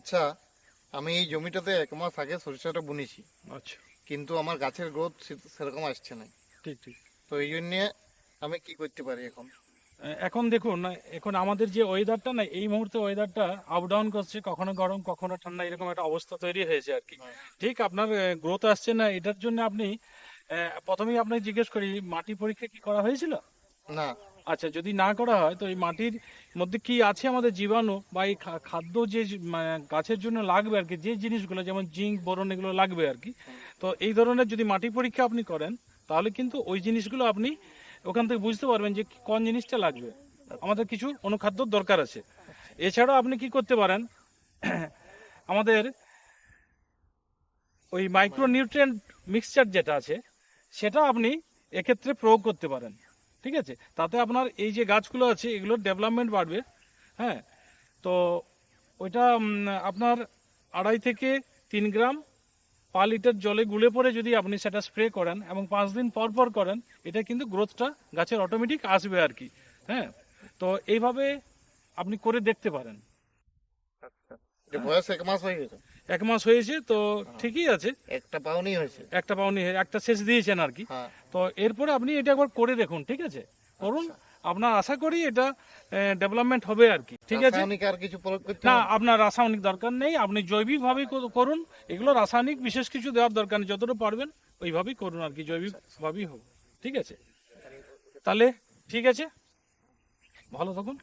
আচ্ছা আমি এই জমিটাতে এক মাস আগে সরিষাটা বুনেছি। আচ্ছা। কিন্তু আমার গাছের গ্রোথ সেরকম আসছে না। ঠিক ঠিক। তো এই জন্য আমি কি করতে পারি এখন? এখন দেখুন এখন আমাদের যে ওয়েদারটা না এই মুহূর্তে ওয়েদারটা আপ ডাউন করছে কখনো গরম কখনো ঠান্ডা এরকম একটা অবস্থা তৈরি হয়েছে আর কি। ঠিক আপনার গ্রোথ আসছে না এটার জন্য আপনি প্রথমেই আপনাকে জিজ্ঞেস করি মাটি পরীক্ষা কি করা হয়েছিল? না। আচ্ছা যদি না করা হয় তো এই মাটির মধ্যে কি আছে আমাদের জীবাণু? বা এই খাদ্য যে মানে গাছের জন্য লাগবে আর কি যে জিনিসগুলো যেমন জিঙ্ক বরণ এগুলো লাগবে আর কি তো এই ধরনের যদি মাটি পরীক্ষা আপনি করেন তাহলে কিন্তু ওই জিনিসগুলো আপনি ওখান থেকে বুঝতে পারবেন যে কোন জিনিসটা লাগবে। আমাদের কিছু অনুখাদ্যর দরকার আছে। এছাড়াও আপনি কি করতে পারেন আমাদের ওই মাইক্রো নিউট্রিয়েন্ট মিক্সচার যেটা আছে সেটা আপনি এক্ষেত্রে প্রয়োগ করতে পারেন। ঠিক আছে? তাতে আপনার এই যে গাছগুলো আছে, এগুলোর ডেভেলপমেন্ট বাড়বে। হ্যাঁ? তো ওইটা আপনার আড়াই থেকে তিন গ্রাম পার লিটার জলে গুলে পরে যদি আপনি সেটা স্প্রে করেন এবং পাঁচ দিন পর পর করেন, এটা কিন্তু গ্রোথটা গাছের অটোমেটিক আসবে আর কি। হ্যাঁ? তো এইভাবে আপনি করে দেখতে পারেন। বয়স এক মাস হয়ে গেছে। এক মাস হয়েছে তো ঠিকই আছে। একটা পাউনি হয়েছে। একটা পাওনি একটা শেষ দিয়েছেন আর কি। হ্যাঁ। তো এরপরে আপনি এটা একবার করে দেখুন ঠিক আছে? করুন। আপনার আশা করি এটা ডেভেলপমেন্ট হবে আর কি ঠিক আছে? আর কিছু প্রয়োগ করতে না আপনার রাসায়নিক দরকার নেই আপনি জৈবিক ভাবে করুন। এগুলো রাসায়নিক বিশেষ কিছু দেওয়ার দরকার নেই যতটা পারবেন ওইভাবেই করুন আর কি জৈবিক ভাবেই হোক ঠিক আছে? তাহলে ঠিক আছে? ভালো থাকুন।